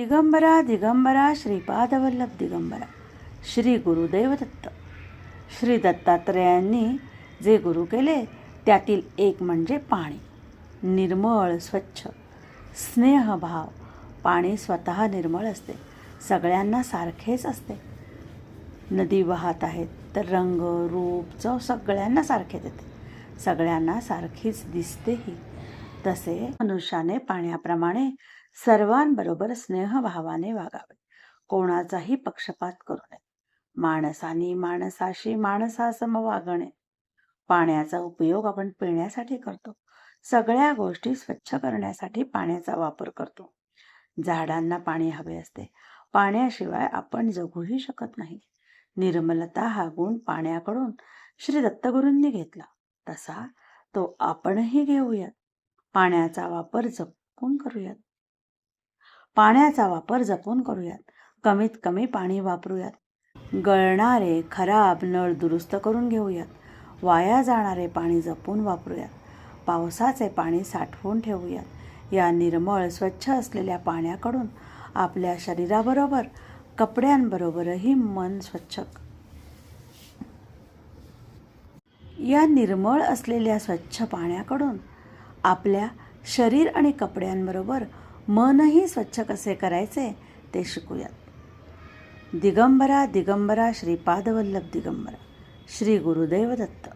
दिगंबरा दिगंबरा श्रीपादवल्लभ दिगंबरा श्री गुरुदेव दत्त श्री दत्तात्रयांनी जे गुरु केले त्यातील एक म्हणजे पाणी. निर्मळ स्वच्छ. स्नेहभाव पाणी स्वतः निर्मळ असते. सगळ्यांना सारखेच असते. नदी वाहत आहेत तर रंग रूप चव सगळ्यांना सारखेच देते सगळ्यांना सारखीच दिसतेही. तसे मनुष्याने पाण्याप्रमाणे सर्वांबरोबर स्नेहभावाने वागावे. कोणाचाही पक्षपात करू नये. माणसानी माणसाशी माणसासम वागणे. पाण्याचा उपयोग आपण पिण्यासाठी करतो. सगळ्या गोष्टी स्वच्छ करण्यासाठी पाण्याचा वापर करतो. झाडांना पाणी हवे असते. पाण्याशिवाय आपण जगूही शकत नाही. निर्मलता हा गुण पाण्याकडून श्री दत्तगुरूंनी घेतला. तसा तो आपणही घेऊयात. पाण्याचा वापर जपून करूयात. पाण्याचा वापर जपून करूयात. कमीत कमी पाणी वापरूयात. गळणारे खराब नळ दुरुस्त करून घेऊयात. वाया जाणारे पाणी जपून वापरूयात. पावसाचे पाणी साठवून ठेवूयात. या निर्मळ स्वच्छ असलेल्या पाण्याकडून आपल्या शरीराबरोबर कपड्यांबरोबरही मन स्वच्छ या निर्मळ असलेल्या स्वच्छ पाण्याकडून आपल्या शरीर आणि कपड्यांबरोबर मनही स्वच्छ कसे करायचे ते शिकूयात. दिगंबरा दिगंबरा श्रीपादवल्लभ दिगंबरा श्री गुरुदेव दत्त.